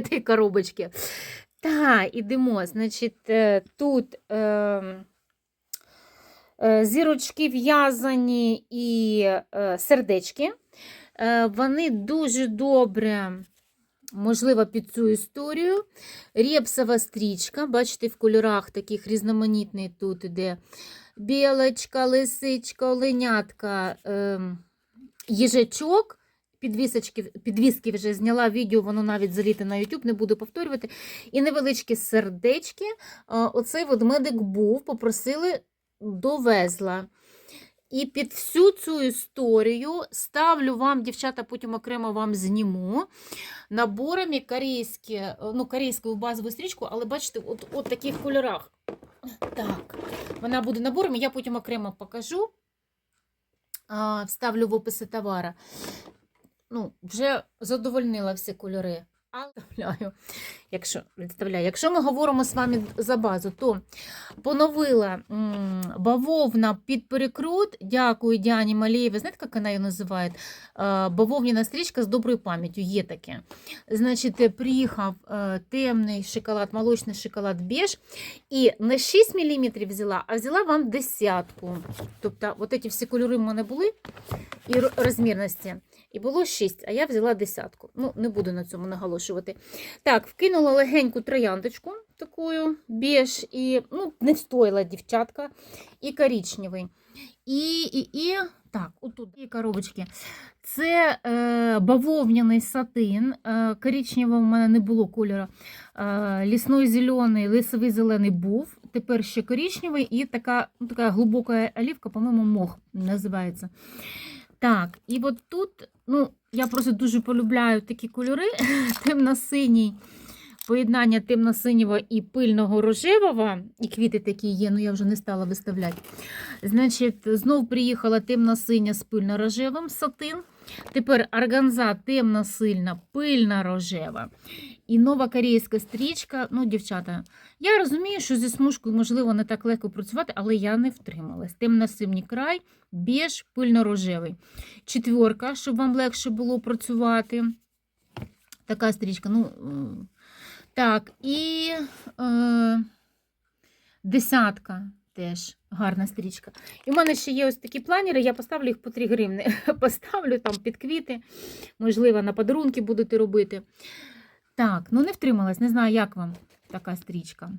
цієї коробочки. Так, ідемо. Значить, е, тут е, е, зірочки в'язані і е, сердечки. Е, Вони дуже добре, можливо, під цю історію. Рєпсова стрічка, бачите, в кольорах таких різноманітний тут іде білочка, лисичка, оленятка, ем, їжачок. Підвісочки, підвіски вже зняла відео, воно навіть заліте на YouTube, не буду повторювати. І невеличкі сердечки. Оцей ведмедик був, попросили, довезла. І під всю цю історію ставлю вам, дівчата, потім окремо вам зніму наборами корейські, ну, корейську базову стрічку, але бачите, от, от таких кольорах. Так, вона буде наборами, я потім окремо покажу. Вставлю в описи товара. Ну, вже задовольнила всі кольори. А вставляю, якщо, представляю, якщо ми говоримо з вами за базу, то поновила бавовна під перекрут. Дякую Діані Малієві. Знаєте, як вона її називає? Бавовняна стрічка з доброю пам'яттю. Є таке. Значить, приїхав е, темний шоколад, молочний шоколад біж. І не 6 мм взяла, а взяла вам десятку. Тобто, от ці всі кольори в мене були і розмірності. І було 6, а я взяла десятку. Ну, не буду на цьому наголошувати. Так, вкинула легеньку трояндочку такою, біж, і ну, не встояла дівчатка, і коричневий. І, і, і так, отут і коробочки. Це е, бавовняний сатин. Е, коричневого в мене не було кольору. Е, лісний зелений, лисовий зелений був. Тепер ще коричневий і така, ну, така глибока олівка, по-моєму, мох називається. Так, і от тут, ну, я просто дуже полюбляю такі кольори. Темно-синій, поєднання темно-синього і пильного рожевого, і квіти такі є, ну я вже не стала виставляти. Значить, знов приїхала темно-синя з пильно-рожевим сатин. Тепер органза темно-сильна, пильно-рожева. І нова корейська стрічка. Ну, дівчата, я розумію, що зі смужкою, можливо, не так легко працювати, але я не втрималась. Темно-синій край, біж, пильно-рожевий. Четверка, щоб вам легше було працювати. Така стрічка. Ну, так, і е, десятка теж гарна стрічка. І в мене ще є ось такі планери, я поставлю їх по 3 гривни. Поставлю там під квіти, можливо, на подарунки будете робити. Так, ну не втрималась, не знаю, як вам така стрічка.